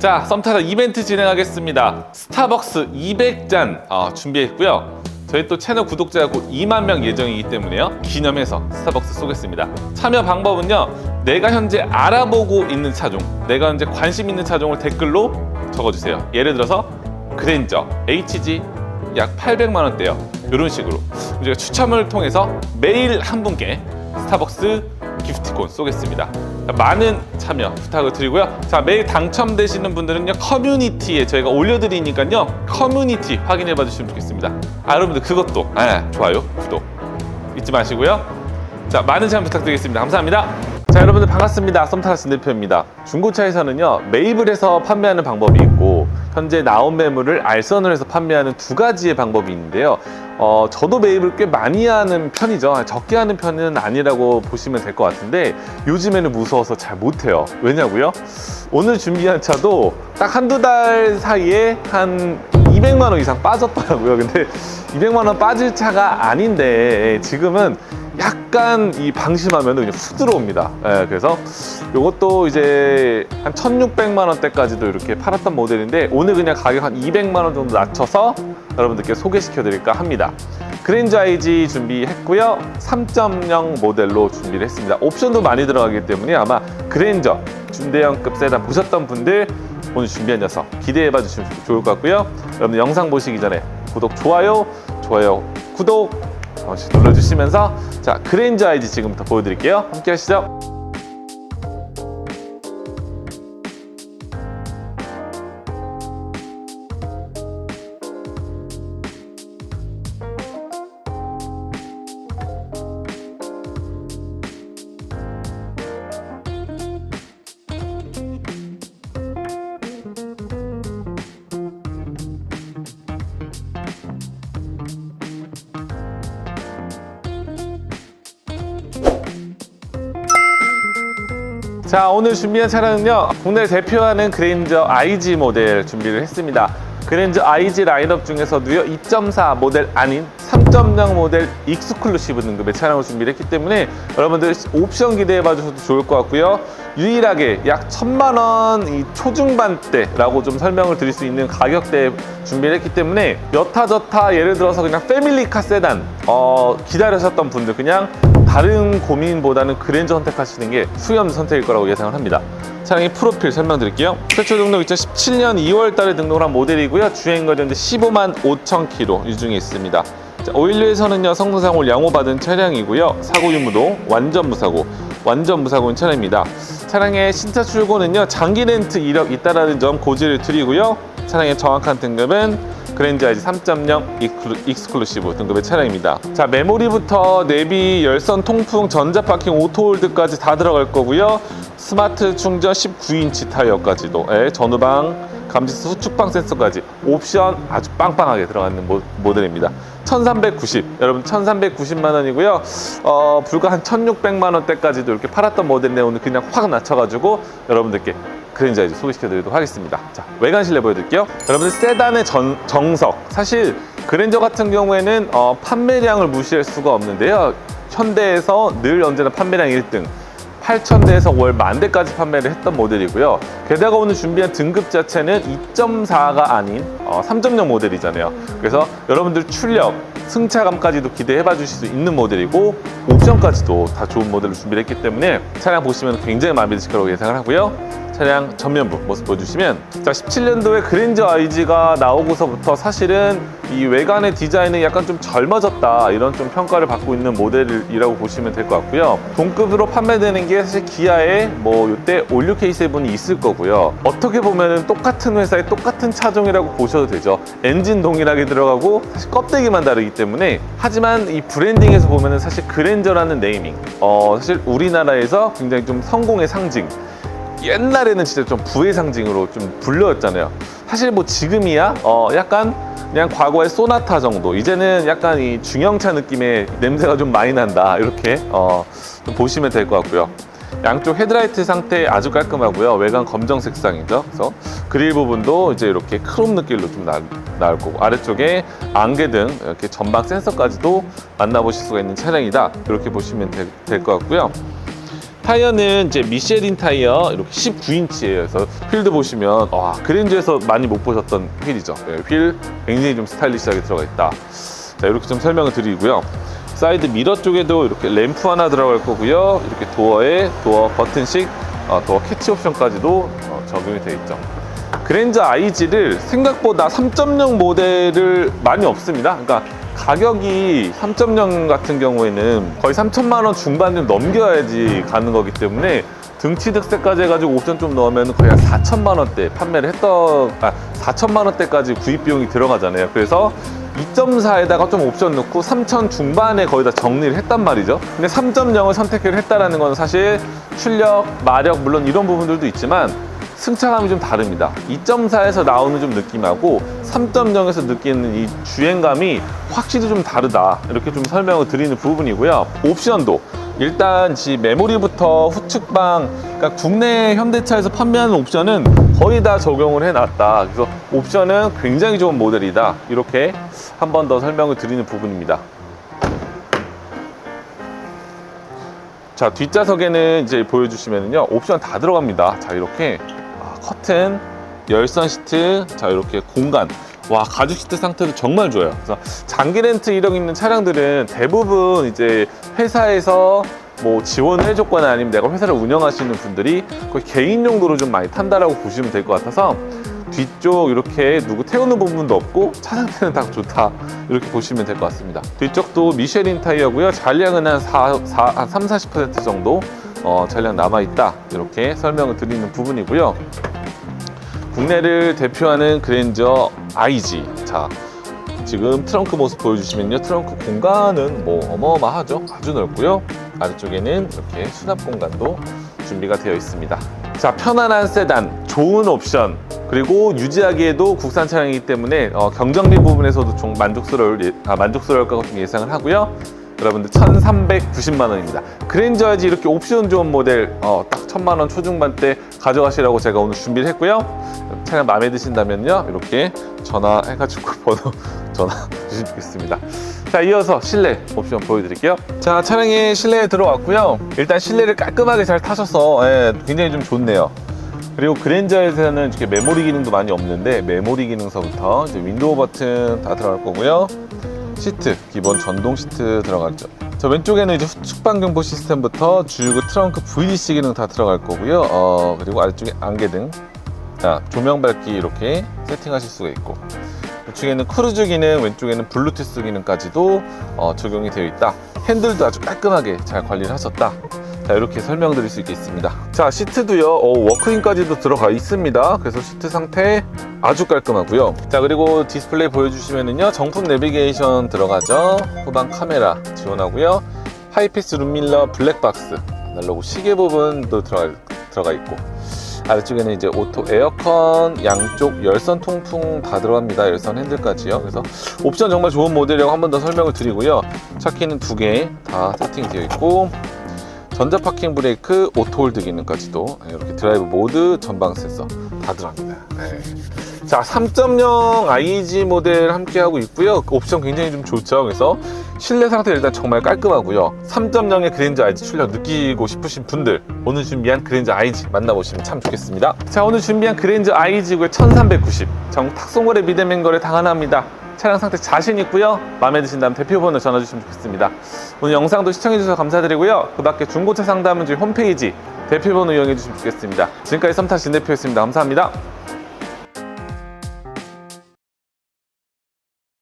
자, 썸타다 이벤트 진행하겠습니다. 스타벅스 200잔 어, 준비했고요. 저희 또 채널 구독자가 곧 2만 명 예정이기 때문에요. 기념해서 스타벅스 쏘겠습니다. 참여 방법은요. 내가 현재 알아보고 있는 차종, 내가 현재 관심 있는 차종을 댓글로 적어주세요. 예를 들어서 그랜저, HG 약 800만 원대요. 이런 식으로 우리가 추첨을 통해서 매일 한 분께 스타벅스 기프티콘 쏘겠습니다. 자, 많은 참여 부탁을 드리고요. 자, 매일 당첨되시는 분들은요, 커뮤니티에 저희가 올려드리니까요, 커뮤니티 확인해 봐 주시면 좋겠습니다. 아, 여러분들 그것도, 아, 좋아요, 구독 잊지 마시고요. 자, 많은 참여 부탁드리겠습니다. 감사합니다. 자, 여러분들 반갑습니다. 썸타라 진대표입니다. 중고차에서는요, 매입을 해서 판매하는 방법이 있고, 현재 나온 매물을 알선을 해서 판매하는 두 가지의 방법이 있는데요. 어, 저도 매입을 꽤 많이 하는 편이죠. 적게 하는 편은 아니라고 보시면 될 것 같은데, 요즘에는 무서워서 잘 못해요. 왜냐고요? 오늘 준비한 차도 딱 한두 달 사이에 한 200만 원 이상 빠졌더라고요. 근데 200만 원 빠질 차가 아닌데 지금은 약간 이 방심하면 그냥 훅 들어옵니다. 예, 그래서 이것도 이제 한 1,600만 원대까지도 이렇게 팔았던 모델인데 오늘 그냥 가격 한 200만 원 정도 낮춰서 여러분들께 소개시켜 드릴까 합니다. 그랜저 IG 준비했고요. 3.0 모델로 준비를 했습니다. 옵션도 많이 들어가기 때문에 아마 그랜저 준대형급 세단 보셨던 분들 오늘 준비한 녀석 기대해 봐 주시면 좋을 것 같고요. 여러분 영상 보시기 전에 구독, 좋아요, 좋아요, 구독 눌러주시면서 자 그랜저 IG 지금부터 보여드릴게요. 함께 하시죠. 자 오늘 준비한 차량은요 국내를 대표하는 그랜저 IG 모델 준비를 했습니다. 그랜저 IG 라인업 중에서도요 2.4 모델 아닌 3.0 모델 익스클루시브 등급의 차량을 준비를 했기 때문에 여러분들 옵션 기대해 봐 주셔도 좋을 것 같고요. 유일하게 약 천만 원 이 초중반대라고 좀 설명을 드릴 수 있는 가격대에 준비를 했기 때문에 여타 저타 예를 들어서 그냥 패밀리카 세단 어, 기다리셨던 분들 그냥 다른 고민보다는 그랜저 선택하시는 게 수염 선택일 거라고 예상을 합니다. 차량의 프로필 설명드릴게요. 최초 등록 2017년 2월 달에 등록을 한 모델이고요. 주행 거리 현재 15만 5천 킬로 유중에 있습니다. 자, 오일류에서는요 성능상 올 양호받은 차량이고요. 사고 유무도 완전 무사고, 완전 무사고인 차량입니다. 차량의 신차 출고는요 장기 렌트 이력 있다라는 점 고지를 드리고요. 차량의 정확한 등급은 그랜저 IG 3.0 익스클루- 익스클루시브 등급의 차량입니다. 자 메모리부터 내비, 열선, 통풍, 전자 파킹, 오토홀드까지 다 들어갈 거고요. 스마트 충전 19인치 타이어까지도 예, 전후방 감지스 후축방 센서까지 옵션 아주 빵빵하게 들어가는 모, 모델입니다. 1390 여러분 1390만 원이고요. 어, 불과 한 1600만 원대까지도 이렇게 팔았던 모델인데 오늘 그냥 확 낮춰가지고 여러분들께 그랜저 이제 소개시켜드리도록 하겠습니다. 자, 외관 실 내 보여드릴게요. 여러분들 세단의 전- 정석. 사실 그랜저 같은 경우에는 어, 판매량을 무시할 수가 없는데요. 현대에서 늘 언제나 판매량 1등. 8,000대에서 월 만대까지 판매를 했던 모델이고요. 게다가 오늘 준비한 등급 자체는 2.4가 아닌 어, 3.0 모델이잖아요. 그래서 여러분들 출력, 승차감까지도 기대해 봐 주실 수 있는 모델이고 옵션까지도 다 좋은 모델을 준비를 했기 때문에 차량 보시면 굉장히 마음에 드실 거라고 예상을 하고요. 차량 전면부 모습 보여주시면 자 17년도에 그랜저 IG가 나오고서부터 사실은 이 외관의 디자인은 약간 좀 젊어졌다 이런 좀 평가를 받고 있는 모델이라고 보시면 될 것 같고요. 동급으로 판매되는 게 사실 기아에 뭐 이때 올류 K7이 있을 거고요. 어떻게 보면은 똑같은 회사의 똑같은 차종이라고 보셔도 되죠. 엔진 동일하게 들어가고 사실 껍데기만 다르기 때문에 하지만 이 브랜딩에서 보면은 사실 그랜저라는 네이밍 어 사실 우리나라에서 굉장히 좀 성공의 상징 옛날에는 진짜 좀 부의 상징으로 좀 불렸잖아요. 사실 뭐 지금이야 어 약간 그냥 과거의 소나타 정도. 이제는 약간 이 중형차 느낌의 냄새가 좀 많이 난다. 이렇게 어좀 보시면 될 것 같고요. 양쪽 헤드라이트 상태 아주 깔끔하고요. 외관 검정 색상이죠. 그래서 그릴 부분도 이제 이렇게 크롬 느낌으로 좀 나, 나올 거고 아래쪽에 안개 등 이렇게 전방 센서까지도 만나보실 수가 있는 차량이다. 이렇게 보시면 될 것 같고요. 타이어는 이제 미쉐린 타이어 이렇게 19인치예요. 그래서 휠도 보시면 와 그랜저에서 많이 못 보셨던 휠이죠. 네, 휠 굉장히 좀 스타일리시하게 들어가 있다. 자 이렇게 좀 설명을 드리고요. 사이드 미러 쪽에도 이렇게 램프 하나 들어갈 거고요. 이렇게 도어에 도어 버튼식 어, 도어 캐치 옵션까지도 어, 적용이 되어 있죠. 그랜저 IG를 생각보다 3.0 모델을 많이 없습니다. 그러니까 가격이 3.0 같은 경우에는 거의 3천만 원 중반 좀 넘겨야지 가는 거기 때문에 등치 득세까지 해가지고 옵션 좀 넣으면 거의 한 4천만 원대 판매를 했던 아 4천만 원대까지 구입 비용이 들어가잖아요. 그래서 2.4에다가 좀 옵션 넣고 3천 중반에 거의 다 정리를 했단 말이죠. 근데 3.0을 선택을 했다라는 건 사실 출력, 마력 물론 이런 부분들도 있지만 승차감이 좀 다릅니다. 2.4에서 나오는 좀 느낌하고 3.0에서 느끼는 이 주행감이 확실히 좀 다르다. 이렇게 좀 설명을 드리는 부분이고요. 옵션도 일단 지 메모리부터 후측방, 그러니까 국내 현대차에서 판매하는 옵션은 거의 다 적용을 해놨다. 그래서 옵션은 굉장히 좋은 모델이다. 이렇게 한 번 더 설명을 드리는 부분입니다. 자 뒷좌석에는 이제 보여주시면요 옵션 다 들어갑니다 자 이렇게 아, 커튼 열선 시트 자 이렇게 공간. 와 가죽 시트 상태도 정말 좋아요. 그래서 장기 렌트 이력 있는 차량들은 대부분 이제 회사에서 뭐 지원을 해줬거나 아니면 내가 회사를 운영하시는 분들이 거의 개인 용도로 좀 많이 탄다라고 보시면 될 것 같아서 뒤쪽 이렇게 누구 태우는 부분도 없고 차 상태는 다 좋다. 이렇게 보시면 될 것 같습니다. 뒤쪽도 미쉐린 타이어고요. 잔량은 한, 4, 4, 한 3, 40% 정도 어, 잔량 남아있다. 이렇게 설명을 드리는 부분이고요 국내를 대표하는 그랜저 IG 자 지금 트렁크 모습 보여주시면요. 트렁크 공간은 뭐 어마어마하죠? 아주 넓고요. 아래쪽에는 이렇게 수납 공간도 준비가 되어 있습니다. 자 편안한 세단 좋은 옵션. 그리고 유지하기에도 국산 차량이기 때문에 어, 경정비 부분에서도 좀 만족스러울 예- 아, 만족스러울 것 같은 예상을 하고요 여러분들 1,390만 원입니다. 그랜저야지 이렇게 옵션 좋은 모델 어, 딱 1,000만 원 초중반대 가져가시라고 제가 오늘 준비를 했고요. 차량 마음에 드신다면요. 이렇게 전화해가지고 번호 전화 주시면 좋겠습니다. 자, 이어서 실내 옵션 보여드릴게요. 자, 차량의 실내에 들어왔고요. 일단 실내를 깔끔하게 잘 타셔서 예, 굉장히 좀 좋네요. 그리고 그랜저에서는 이렇게 메모리 기능도 많이 없는데 메모리 기능서부터 이제 윈도우 버튼 다 들어갈 거고요. 시트 기본 전동 시트 들어갔죠. 저 왼쪽에는 이제 후측방 경보 시스템부터 주유구 트렁크 VDC 기능 다 들어갈 거고요. 어, 그리고 아래쪽에 안개등, 자, 조명 밝기 이렇게 세팅하실 수가 있고 우측에는 크루즈 기능, 왼쪽에는 블루투스 기능까지도 어, 적용이 되어 있다. 핸들도 아주 깔끔하게 잘 관리를 하셨다. 자, 이렇게 설명드릴 수 있겠습니다. 자, 시트도요, 어, 워크인까지도 들어가 있습니다. 그래서 시트 상태 아주 깔끔하고요. 자, 그리고 디스플레이 보여주시면은요, 정품 내비게이션 들어가죠. 후방 카메라 지원하고요. 하이패스 룸밀러 블랙박스, 아날로그 시계 부분도 들어가, 들어가 있고. 아래쪽에는 이제 오토 에어컨 양쪽 열선 통풍 다 들어갑니다. 열선 핸들까지요. 그래서 옵션 정말 좋은 모델이라고 한 번 더 설명을 드리고요. 차키는 두 개 다 세팅되어 있고 전자 파킹 브레이크, 오토 홀드 기능까지도 이렇게 드라이브 모드, 전방 센서 다 들어갑니다. 네. 자, 3.0 IG 모델 함께 하고 있고요. 그 옵션 굉장히 좀 좋죠. 그래서 실내 상태 일단 정말 깔끔하고요. 3.0의 그랜저 IG 출력 느끼고 싶으신 분들 오늘 준비한 그랜저 IG 만나보시면 참 좋겠습니다. 자, 오늘 준비한 그랜저 IG고요. 1390 정 탁송거래 믿음행 거래 당하납니다. 차량 상태 자신 있고요. 마음에 드신다면 대표 번호 전화 주시면 좋겠습니다. 오늘 영상도 시청해 주셔서 감사드리고요. 그 밖에 중고차 상담은 저희 홈페이지 대표 번호 이용해 주시면 좋겠습니다. 지금까지 썸타 진 대표였습니다. 감사합니다.